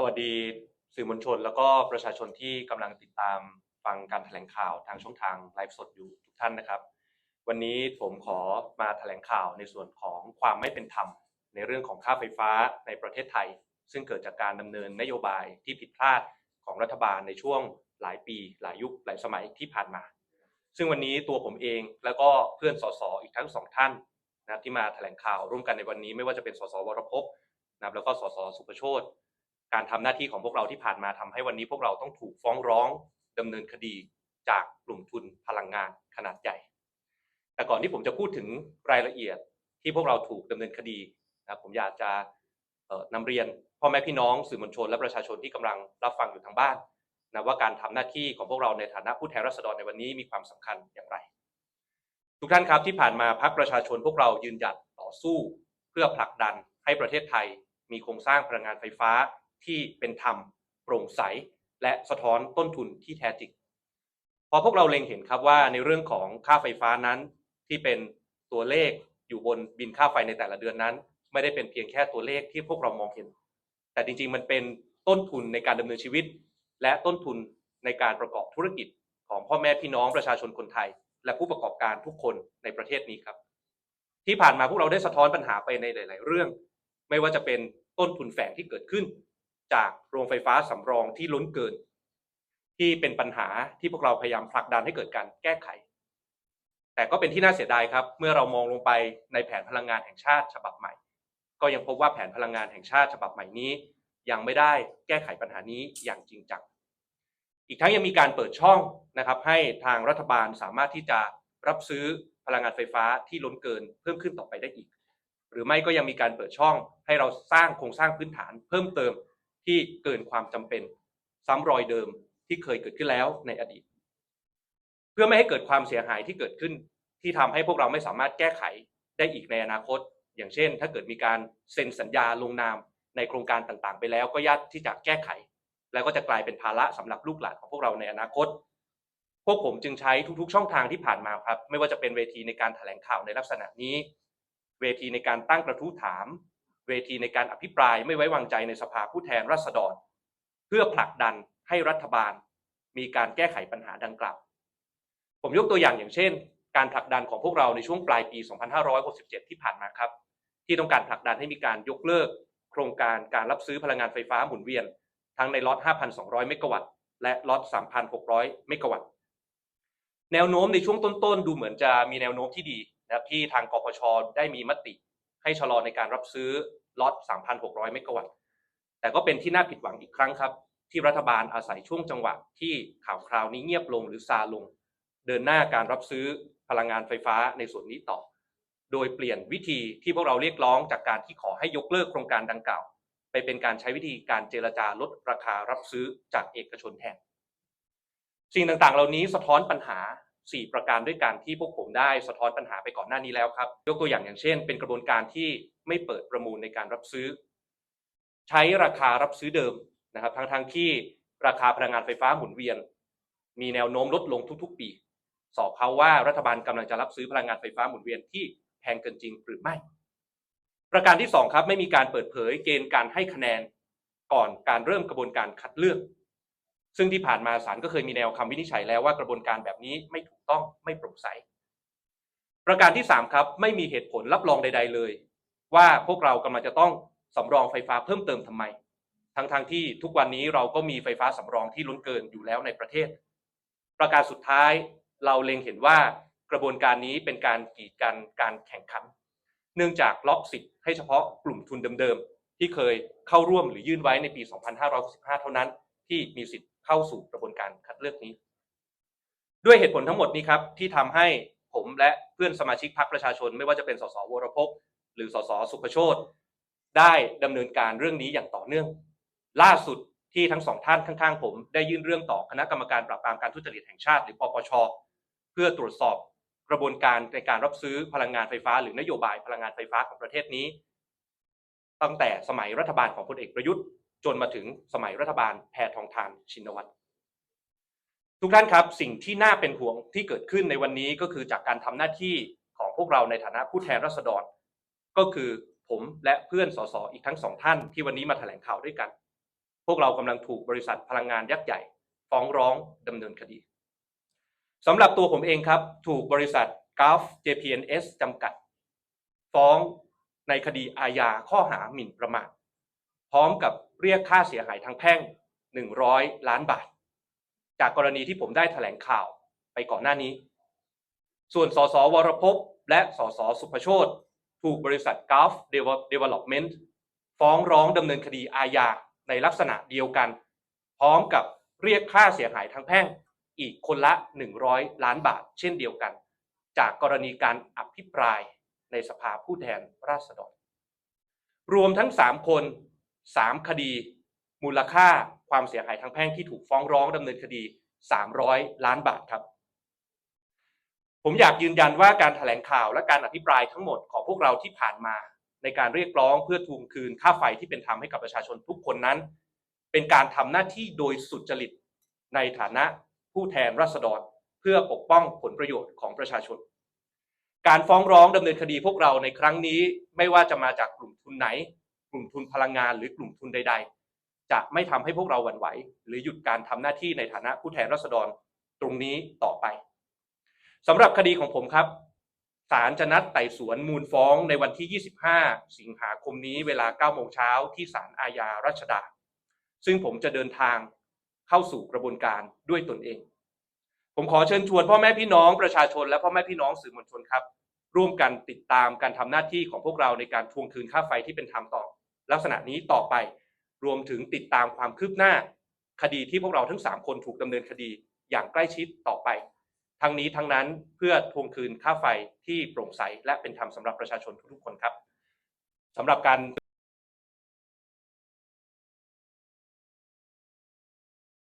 สวัสดีสื่อมวลชน แล้วก็ประชาชนที่กำลังติดตามฟังการแถลงข่าวทางช่องทางไลฟ์สดอยู่ทุกท่านนะครับ วันนี้ผมขอมาแถลงข่าวในส่วนของความไม่เป็นธรรม ในเรื่องของค่าไฟฟ้าในประเทศไทย ซึ่งเกิดจากการดำเนินนโยบายที่ผิดพลาดของรัฐบาลในช่วงหลายปี หลายยุคหลายสมัยที่ผ่านมา ซึ่งวันนี้ตัวผมเองแล้วก็เพื่อนสสอีกทั้งสองท่านนะครับที่มาแถลงข่าวร่วมกันในวันนี้ไม่ว่าจะเป็นสสวรพนะครับแล้วก็สสสุประโชต การทำหน้าที่ของพวกเราที่ผ่านมาทำให้วันนี้พวกเราต้องถูกฟ้องร้องดำเนินคดีจากกลุ่มทุนพลังงานขนาดใหญ่ แต่ก่อนที่ผมจะพูดถึงรายละเอียดที่พวกเราถูกดำเนินคดีนะผมอยากจะเอ่อนำเรียนพ่อแม่พี่น้องสื่อมวลชน และประชาชนที่กำลังรับฟังอยู่ทางบ้านนะว่าการทำหน้าที่ของพวกเราในฐานะผู้แทนราษฎรในวันนี้มีความสำคัญอย่างไร ทุกท่านครับที่ผ่านมาพักประชาชนพวกเรายืนหยัดต่อสู้ เพื่อผลักดันให้ประเทศไทย มีโครงสร้างพลังงานไฟฟ้า ที่เป็นธรรมโปร่งใส และสะท้อนต้นทุนที่แท้จริงพอพวกเราเล็งเห็นครับว่าในเรื่องของค่าไฟฟ้านั้นที่เป็นตัวเลขอยู่บนบินค่าไฟในแต่ละเดือนนั้น ไม่ได้เป็นเพียงแค่ตัวเลขที่พวกเรามองเห็น แต่จริงๆมันเป็นต้นทุนในการดำเนินชีวิต และต้นทุนในการประกอบธุรกิจของพ่อแม่พี่น้องประชาชนคนไทย และผู้ประกอบการทุกคนในประเทศนี้ครับ ที่ผ่านมาพวกเราได้สะท้อนปัญหาไปในหลาย ๆ เรื่อง ไม่ว่าจะเป็นต้นทุนแฝงที่เกิดขึ้น จากโรงไฟฟ้าสำรองที่ล้นเกิน ที่เป็นปัญหาที่พวกเราพยายามผลักดันให้เกิดการแก้ไข แต่ก็เป็นที่น่าเสียดายครับ เมื่อเรามองลงไปในแผนพลังงานแห่งชาติฉบับใหม่ ก็ยังพบว่าแผนพลังงานแห่งชาติฉบับใหม่นี้ ยังไม่ได้แก้ไขปัญหานี้อย่างจริงจังอีกทั้งยังมีการเปิดช่องนะครับให้ทางรัฐบาลสามารถที่จะรับซื้อพลังงานไฟฟ้าที่ล้นเกินเพิ่มขึ้นต่อไปได้อีก หรือไม่ก็ยังมีการเปิดช่องให้เราสร้างโครงสร้างพื้นฐานเพิ่มเติม ที่เกินความจำเป็น ซ้ำรอยเดิมที่เคยเกิดขึ้นแล้วในอดีต เพื่อไม่ให้เกิดความเสียหายที่เกิดขึ้น ที่ทำให้พวกเราไม่สามารถแก้ไขได้อีกในอนาคต อย่างเช่น ถ้าเกิดมีการเซ็นสัญญาลงนามในโครงการต่างๆ ไปแล้วก็ยากที่จะแก้ไข แล้วก็จะกลายเป็นภาระสำหรับลูกหลานของพวกเราในอนาคต พวกผมจึงใช้ทุกๆ ช่องทางที่ผ่านมาครับ ไม่ว่าจะเป็นเวทีในการแถลงข่าวในลักษณะนี้ เวทีในการตั้งกระทู้ถาม เวทีในการอภิปรายไม่ไว้วางใจในสภาผู้แทนราษฎร เพื่อผลักดันให้รัฐบาล มีการแก้ไขปัญหาดังกล่าว ผมยกตัวอย่างอย่างเช่น การผลักดันของพวกเราในช่วงปลายปี 2567 ที่ผ่านมาครับ ที่ต้องการผลักดันให้มีการยกเลิก โครงการการรับซื้อพลังงานไฟฟ้าหมุนเวียน ทั้งในล็อต 5,200 เมกะวัตต์และล็อต 3,600 เมกะวัตต์แนวโน้มในช่วงต้นๆ ดูเหมือนจะมีแนวโน้มที่ดีนะครับที่ทางกพชได้มีมติ ให้ชะลอในการรับซื้อล็อต 3,600 เมกะวัตต์ แต่ก็เป็นที่น่าผิดหวังอีกครั้งครับ ที่รัฐบาลอาศัยช่วงจังหวะที่ข่าวคราวนี้เงียบลงหรือซาลง เดินหน้าการรับซื้อพลังงานไฟฟ้าในส่วนนี้ต่อ โดยเปลี่ยนวิธีที่พวกเราเรียกร้องจากการที่ขอให้ยกเลิกโครงการดังกล่าว ไปเป็นการใช้วิธีการเจรจาลดราคารับซื้อจากเอกชนแทนสิ่งต่างๆ เหล่านี้สะท้อนปัญหา 4 ประการด้วยกันที่พวกผมได้สะท้อนปัญหาไปก่อนหน้านี้แล้วครับ ยกตัวอย่างอย่างเช่น เป็นกระบวนการที่ไม่เปิดประมูลในการรับซื้อ ใช้ราคารับซื้อเดิมนะครับทั้งๆทที่ราคาพลังงานไฟฟ้าหมุนเวียน มีแนวโน้มลดลงทุกๆ ปี สอบเขาว่ารัฐบาลกำลังจะรับซื้อพลังงานไฟฟ้าหมุนเวียนที่แพงเกินจริงหรือไม่ ประการที่ 2 ครับไม่มีการเปิดเผยเกณฑ์การให้คะแนนก่อนการเริ่มกระบวนการคัดเลือก ซึ่งที่ผ่านมาศาลก็เคยมีแนวคำวินิจฉัยแล้วว่ากระบวนการแบบนี้ไม่ถูกต้องไม่โปร่งใส ประการที่ 3 ครับ ไม่มีเหตุผลรับรองใด ๆ เลย ว่าพวกเรากำลังจะต้องสำรองไฟฟ้าเพิ่มเติมทำไม ทั้งๆทที่ทุกวันนี้เราก็มีไฟฟ้าสำรองที่ล้นเกินอยู่แล้วในประเทศ ประการสุดท้ายเราเล็งเห็นว่ากระบวนการนี้เป็นการกีดกันการแข่งขัน เนื่องจากล็อกสิทธิ์ให้เฉพาะกลุ่มทุนเดิมๆที่เคยเข้าร่วมหรือยื่นไว้ในปี 2565 เท่านั้น ที่มีสิทธิ์ เข้าสู่กระบวนการคัดเลือกนี้ ด้วยเหตุผลทั้งหมดนี้ครับที่ทำให้ผมและเพื่อนสมาชิกพรรคประชาชน ไม่ว่าจะเป็นสสวรพหรือสสสุภโชตได้ดำเนินการเรื่องนี้อย่างต่อเนื่อง ล่าสุดที่ทั้งสองท่านข้างๆ ผมได้ยื่นเรื่องต่อคณะกรรมการปราบปรามการทุจริตแห่งชาติ หรือปปช เพื่อตรวจสอบกระบวนการในการรับซื้อพลังงานไฟฟ้า หรือนโยบายพลังงานไฟฟ้าของประเทศนี้ ตั้งแต่สมัยรัฐบาลของพลเอกประยุทธ์ จนมาถึงสมัยรัฐบาลแพทองทานชินวัตรทุกท่านครับสิ่งที่น่าเป็นห่วงที่เกิดขึ้นในวันนี้ก็คือจากการทำหน้าที่ของพวกเราในฐานะผู้แทนราษฎร ก็คือผมและเพื่อนสสอีกทั้งสองท่านที่วันนี้มาแถลงข่าวด้วยกัน พวกเรากำลังถูกบริษัทพลังงานยักษ์ใหญ่ฟ้องร้องดำเนินคดีสำหรับตัวผมเองครับถูกบริษัท Gulf JPNS จำกัด ฟ้องในคดีอาญาข้อหาหมิ่นประมาทพร้อมกับ เรียกค่าเสียหายทางแพ่ง 100 ล้านบาท จากกรณีที่ผมได้แถลงข่าวไปก่อนหน้านี้ ส่วนสสวรพพและสสสุภโชตถูกบริษัท Gulf Development ฟ้องร้องดำเนินคดีอาญาในลักษณะเดียวกัน พร้อมกับเรียกค่าเสียหายทางแพ่งอีกคนละ 100 ล้านบาท เช่นเดียวกัน จากกรณีการอภิปรายในสภาผู้แทนราษฎร รวมทั้ง 3 คน 3 คดี มูลค่าความเสียหายทางแพ่งที่ถูกฟ้องร้องดำเนินคดี 300 ล้านบาทครับ ผมอยากยืนยันว่าการแถลงข่าวและการอภิปรายทั้งหมดของพวกเราที่ผ่านมา ในการเรียกร้องเพื่อทวงคืนค่าไฟที่เป็นธรรมให้กับประชาชนทุกคนนั้น เป็นการทำหน้าที่โดยสุจริตในฐานะผู้แทนราษฎรเพื่อปกป้องผลประโยชน์ของประชาชน การฟ้องร้องดำเนินคดีพวกเราในครั้งนี้ไม่ว่าจะมาจากกลุ่มทุนไหน กลุ่มทุนพลังงาน หรือกลุ่มทุนใด ๆ จะไม่ทำให้พวกเราหวั่นไหว หรือหยุดการทำหน้าที่ในฐานะผู้แทนราษฎรตรงนี้ต่อไปสำหรับคดีของผมครับศาลจะนัดไต่สวนมูลฟ้องในวันที่ 25 สิงหาคมนี้เวลา9โมงเช้าที่ศาลอาญารัชดา ซึ่งผมจะเดินทางเข้าสู่กระบวนการด้วยตนเอง ผมขอเชิญชวนพ่อแม่พี่น้องประชาชนและพ่อแม่พี่น้องสื่อมวลชนครับ ร่วมกันติดตามการทำหน้าที่ของพวกเราในการทวงคืนค่าไฟที่เป็นธรรมต่อ ลักษณะนี้ต่อไป รวมถึงติดตามความคืบหน้า คดีที่พวกเราทั้ง 3 คนถูกดำเนินคดีอย่างใกล้ชิดต่อไป ทั้งนี้ทั้งนั้นเพื่อทวงคืนค่าไฟที่โปร่งใสและเป็นธรรมสำหรับประชาชนทุกๆคนครับสำหรับการ